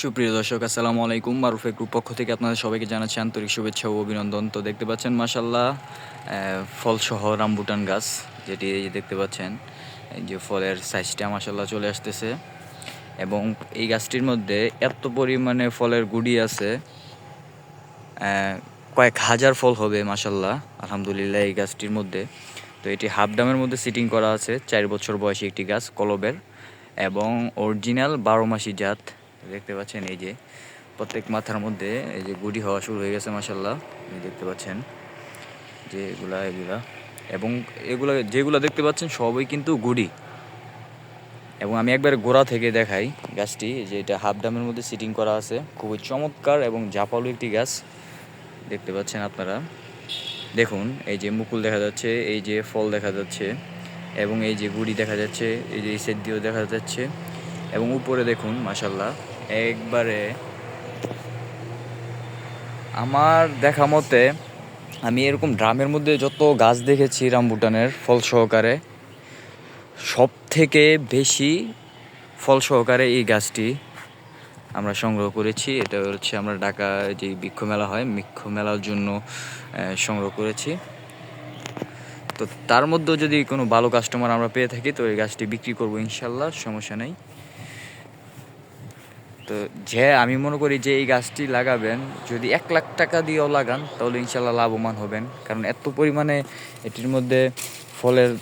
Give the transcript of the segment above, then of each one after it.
সুপ্রিয় দর্শক, আসসালামু আলাইকুম। মারুফে গ্রুপ পক্ষ থেকে আপনাদের সবাইকে জানাচ্ছি আন্তরিক শুভেচ্ছা ও অভিনন্দন। তো দেখতে পাচ্ছেন মাসাল্লাহ ফলসহ রামবুটান গাছ যেটি দেখতে পাচ্ছেন, এই যে ফলের সাইজটা মাসাল্লাহ চলে আসতেছে। এবং এই গাছটির মধ্যে এত পরিমাণে ফলের গুড়ি আছে কয়েক হাজার ফল হবে মাসাল্লাহ আলহামদুলিল্লাহ এই গাছটির মধ্যে। তো এটি হাফ ডামের মধ্যে সিটিং করা আছে, চার বছর বয়সী একটি গাছ, কলবের। এবং অরিজিনাল বারো মাসি জাত দেখতে পাচ্ছেন এই যে প্রত্যেক মাথার মধ্যে এই যে গুড়ি হওয়া শুরু হয়ে গেছে মাসাল্লাহ দেখতে পাচ্ছেন যে এগুলা এগুলা। এবং এগুলা, যেগুলা দেখতে পাচ্ছেন সবই কিন্তু গুড়ি এবং আমি একবার গোড়া থেকে দেখাই গাছটি যে এটা হাফ ডামের মধ্যে সিটিং করা আছে। খুবই চমৎকার এবং জাপালু একটি গাছ। দেখতে পাচ্ছেন আপনারা। দেখুন, এই যে মুকুল দেখা যাচ্ছে, এই যে ফল দেখা যাচ্ছে, এবং এই যে গুড়ি দেখা যাচ্ছে, এই যে সেট দিয়েও দেখা যাচ্ছে। এবং উপরে দেখুন মাসাল্লাহ একবারে। আমার দেখা মতে আমি এরকম ড্রামের মধ্যে যত গাছ দেখেছি রামবুটানের ফল সহকারে সব থেকে বেশি ফল সহকারে এই গাছটি আমরা সংগ্রহ করেছি। এটা হচ্ছে আমরা ঢাকা যে বৃক্ষ মেলা হয়, বৃক্ষ মেলার জন্য সংগ্রহ করেছি। তো তার মধ্যেও যদি কোনো ভালো কাস্টমার আমরা পেয়ে থাকি, তো এই গাছটি বিক্রি করব ইনশাল্লাহ, সমস্যা নেই। তো যে আমি মনে করি যে এই গাছটি লাগাবেন, যদি এক লাখ টাকা দিয়েও লাগান, তাহলে ইনশাল্লাহ লাভবান হবেন। কারণ এত পরিমাণে এটির মধ্যে ফলের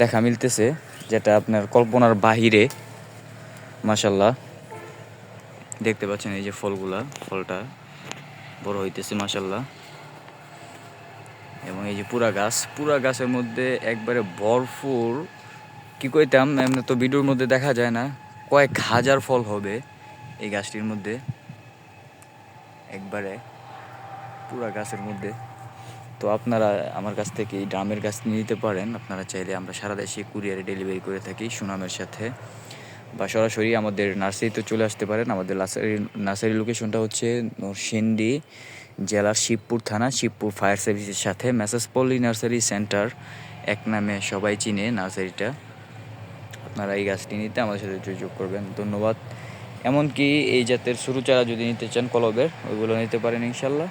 দেখা মিলতেছে, যেটা আপনার কল্পনার বাহিরে। মাসাল্লাহ দেখতে পাচ্ছেন এই যে ফলগুলা, ফলটা বড় হইতেছে মাসাল্লাহ এবং এই যে পুরা গাছ, পুরা গাছের মধ্যে একবারে ভরপুর, কি কইতাম, এমনি তো ভিডিওর মধ্যে দেখা যায় না। কয়েক হাজার ফল হবে এই গাছটির মধ্যে। একবারে পুরা গাছের মধ্যে। তো আপনারা আমার কাছ থেকে এই ড্রামের গাছ নিতে পারেন। আপনারা চাইলে আমরা সারা দেশে কুরিয়ারে ডেলিভারি করে থাকি সুনামের সাথে। বা সরাসরি আমাদের নার্সারিতে চলে আসতে পারেন। আমাদের নার্সারি নার্সারি লোকেশনটা হচ্ছে নরসিংদী জেলার শিবপুর থানা, শিবপুর ফায়ার সার্ভিসের সাথে। মেসেজ পল্লী নার্সারি সেন্টার এক নামে সবাই চিনে নার্সারিটা। আপনারা এই গাছটি নিতে আমাদের সাথে যোগাযোগ করবেন। ধন্যবাদ। এমনকি এই জাতের সরু চারা যদি নিতে চান কলবের, ওইগুলো নিতে পারেন ইনশাল্লাহ।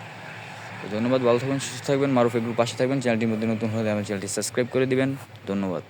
ধন্যবাদ। ভালো থাকবেন, সুস্থ থাকবেন, মারুফ এগুলো পাশে থাকবেন। চ্যানেলটির মধ্যে নতুন হলে আমার চ্যানেলটি সাবস্ক্রাইব করে দিবেন। ধন্যবাদ।